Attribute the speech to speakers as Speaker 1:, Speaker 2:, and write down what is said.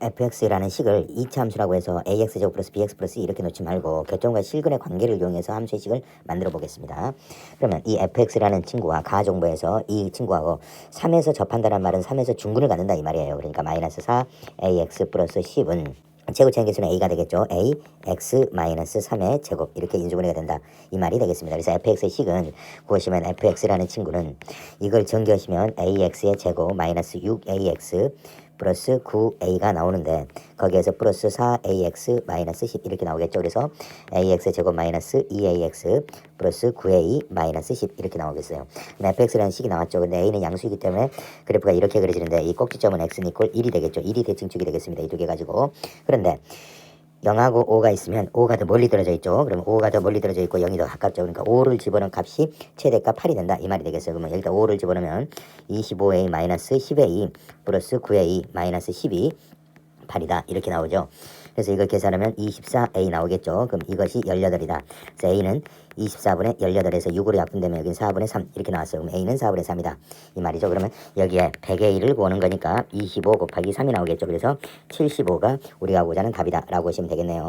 Speaker 1: fx라는 식을 이차 함수라고 해서 ax제곱 플러스 bx 플러스 이렇게 놓지 말고 교점과 실근의 관계를 이용해서 함수의 식을 만들어 보겠습니다. 그러면 이 fx라는 친구와 가정부에서 이 친구하고 3에서 접한다는 말은 3에서 중근을 갖는다 이 말이에요. 그러니까 마이너스 4 ax 플러스 10은 제곱체의 개수는 a가 되겠죠. a x 마이너스 3의 제곱 이렇게 인수분해가 된다 이 말이 되겠습니다. 그래서 fx의 식은 구하시면 fx라는 친구는 이걸 전개하시면 ax의 제곱 마이너스 6ax 플러스 9a가 나오는데 거기에서 플러스 4ax 마이너스 10 이렇게 나오겠죠. 그래서 ax 제곱 마이너스 2ax 플러스 9a 마이너스 10 이렇게 나오겠어요. 그럼 fx라는 식이 나왔죠. 근데 a는 양수이기 때문에 그래프가 이렇게 그려지는데 이 꼭지점은 x는 이꼴 1이 되겠죠. 1이 대칭축이 되겠습니다. 이 두 개 가지고. 그런데 0하고 5가 있으면 5가 더 멀리 떨어져 있죠. 그러면 5가 더 멀리 떨어져 있고 0이 더 가깝죠. 그러니까 5를 집어넣은 값이 최대값 8이 된다. 이 말이 되겠어요. 그러면 여기다 5를 집어넣으면 25a 마이너스 10a 플러스 9a 마이너스 10이 8이다. 이렇게 나오죠. 그래서 이걸 계산하면 24a 나오겠죠. 그럼 이것이 18이다. 그래서 a는 24분의 18에서 6으로 약분되면 여기는 4분의 3 이렇게 나왔어요. 그럼 a는 4분의 3이다. 이 말이죠. 그러면 여기에 100a를 구하는 거니까 25 곱하기 3이 나오겠죠. 그래서 75가 우리가 하는 답이다. 라고 하시면 되겠네요.